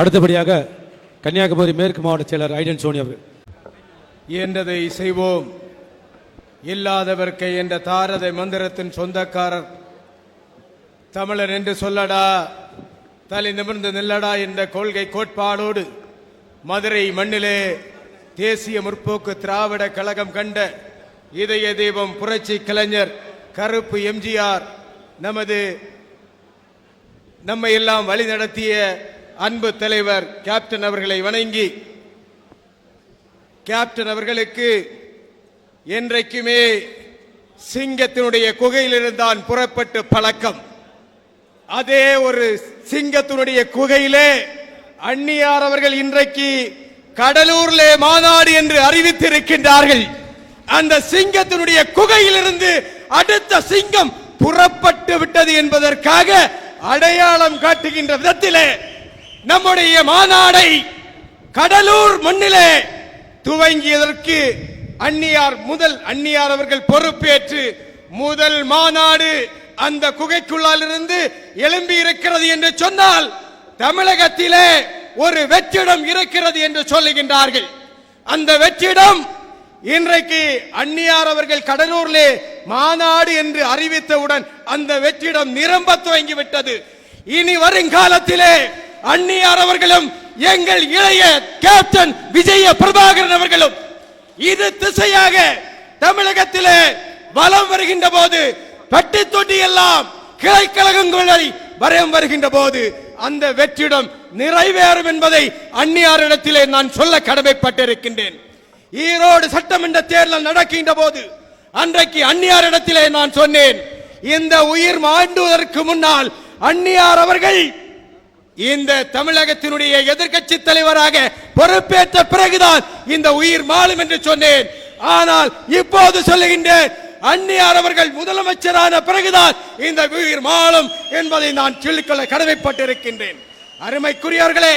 அடுத்தபடியாக கன்னியாகுமரி மேற்கு மாவட்ட செயலர் ஐடன் சோனி அவர்கள். இயன்றதை செய்வோம். இல்லாதவர்க்கை என்ற தாரத மந்திரத்தின் சொந்தக்காரர். தமிழர் என்று சொல்லடா தலை நிமிர்ந்து நில்லடா என்ற கொள்கை கோட்பாடோடு மதுரை மண்ணிலே தேசிய முற்போக்கு திராவிட கழகம் கண்ட இதய தெய்வம் புரட்சி கலைஞர் கருப்பு எம்ஜிஆர் நமது நம்மை எல்லாம் வழிநடத்திய அன்பு தலைவர் கேப்டன் அவர்களை வணங்கி கேப்டன் அவர்களுக்கு என்றைக்குமே சிங்கத்தினுடைய குகையிலிருந்தான் புறப்பட்டு பழக்கம். அதே ஒரு சிங்கத்தினுடைய குகையிலே அந்நியார் அவர்கள் இன்றைக்கு கடலூர்லே மாநாடு என்று அறிவித்திருக்கின்றார்கள். அந்த சிங்கத்தினுடைய குகையிலிருந்து அடுத்த சிங்கம் புறப்பட்டு விட்டது என்பதற்காக அடையாளம் காட்டுகின்ற விதத்திலே நம்முடைய மாநாடை கடலூர் மண்ணிலே துவங்கியதற்கு அந்நியார் முதல் அந்நியார் அவர்கள் பொறுப்பேற்று முதல் மாநாடு அந்த குகைக்குள்ளால் இருந்து எழும்பி இருக்கிறது என்று சொன்னால் தமிழகத்திலே ஒரு வெற்றிடம் இருக்கிறது என்று சொல்லுகின்றார்கள். அந்த வெற்றிடம் இன்றைக்கு அந்நியார் அவர்கள் கடலூரிலே மாநாடு என்று அறிவித்தவுடன் அந்த வெற்றிடம் நிரம்ப துவங்கி விட்டது இனி வருங்காலத்திலே அந்நியார் அவர்களும் எங்கள் இளைய கேப்டன் விஜய பிரபாகரன் அவர்களும் இது திசையாக தமிழகத்திலே வலம் வருகின்ற போது பட்டி தொட்டி எல்லாம் கிளை வரையம் வருகின்ற போது அந்த வெற்றிடம் நிறைவேறும் என்பதை அந்நியாரிடத்திலே நான் சொல்ல கடமைப்பட்டிருக்கின்றேன். ஈரோடு சட்டமன்ற தேர்தல் நடக்கின்ற போது அன்றைக்கு அந்நியாரிடத்திலே நான் சொன்னேன் இந்த உயிர் மாண்டுவதற்கு முன்னால் அந்நியார் அவர்கள் இந்த தமிழகத்தினுடைய எதிர்க்கட்சி தலைவராக பொறுப்பேற்ற பிறகுதான் இந்த உயிர் மாலும் என்று சொன்னேன். ஆனால் இப்போது சொல்லுகின்றேன் அந்நியார் அவர்கள் முதலமைச்சரான பிறகுதான் இந்த உயிர் மாலும் என்பதை நான் சொல்லிக்கொள்ள கடமைப்பட்டிருக்கின்றேன். அருமைக்குரியவர்களே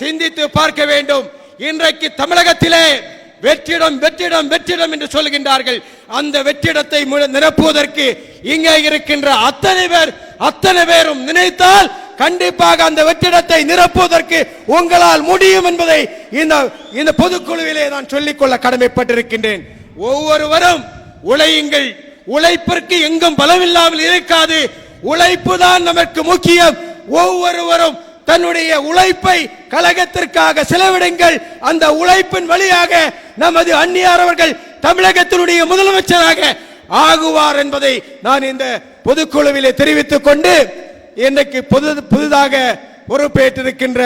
சிந்தித்து பார்க்க வேண்டும். இன்றைக்கு தமிழகத்திலே வெற்றிடம் வெற்றிடம் வெற்றிடம் என்று சொல்கின்றார்கள் அந்த வெற்றிடத்தை நிரப்புவதற்கு இங்கே இருக்கின்ற அத்தனை பேர் அத்தனை பேரும் நினைத்தால் கண்டிப்பாக அந்த வெற்றிடத்தை நிரப்புவதற்கு உங்களால் முடியும் என்பதை இந்த இந்த பொதுக்குழுவிலே நான் சொல்லிக்கொள்ள கடமைப்பட்டிருக்கின்றேன். ஒவ்வொருவரும் உழையுங்கள். உழைப்பிற்கு எங்கும் பலமில்லாமல் இருக்காது. உழைப்பு தான் நமக்கு முக்கியம். ஒவ்வொருவரும் தன்னுடைய உழைப்பை கழகத்திற்காக செலவிடுங்கள். அந்த உழைப்பின் வழியாக நமது அந்நியார் அவர்கள் தமிழகத்தினுடைய முதலமைச்சராக ஆகுவார் என்பதை நான் இந்த பொதுக்குழுவிலே தெரிவித்துக் கொண்டு இன்றைக்கு புது புதிதாக பொறுப்பேற்றிருக்கின்ற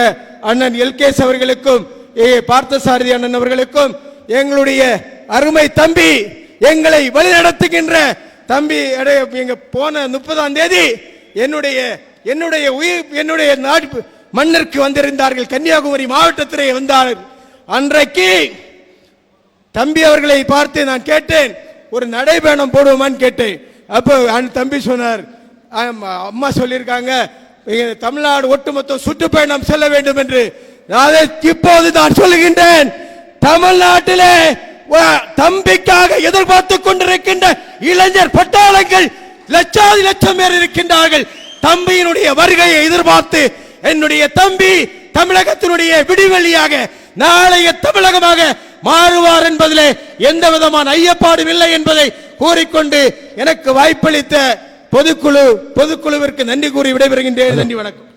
அண்ணன் எல்கேஸ் அவர்களுக்கும் ஏ பார்த்தசாரதி அண்ணன் அவர்களுக்கும் எங்களுடைய அருமை தம்பி எங்களை வழிநடத்துகின்ற தம்பி எங்க போன முப்பதாம் தேதி என்னுடைய என்னுடைய உயிர் என்னுடைய நாட்டு மண்ணிற்கு வந்திருந்தார்கள். கன்னியாகுமரி மாவட்டத்திலே வந்தார். அன்றைக்கு தம்பி அவர்களை பார்த்து நான் கேட்டேன் ஒரு நடைபயணம் போடுவோமான்னு கேட்டேன். அப்போ தம்பி சொன்னார் அம்மா சொல்லியிருக்காங்க தமிழ்நாடு ஒட்டுமொத்த சுற்றுப்பயணம் செல்ல வேண்டும் என்று. அதை இப்போது நான் சொல்லுகின்றேன். தமிழ்நாட்டிலே தம்பிக்காக எதிர்பார்த்து கொண்டிருக்கின்ற இளைஞர் பட்டாளங்கள் லட்சாதி லட்சம் பேர் இருக்கின்றார்கள். தம்பியினுடைய வருகையை எதிர்பார்த்து என்னுடைய தம்பி தமிழகத்தினுடைய விடிவெளியாக நாளைய தமிழகமாக மாறுவார் என்பதிலே எந்த விதமான ஐயப்பாடும் இல்லை என்பதை கூறிக்கொண்டு எனக்கு வாய்ப்பளித்த பொதுக்குழு பொதுக்குழுவிற்கு நன்றி கூறி விடைபெறுகின்றேன். நன்றி வணக்கம்.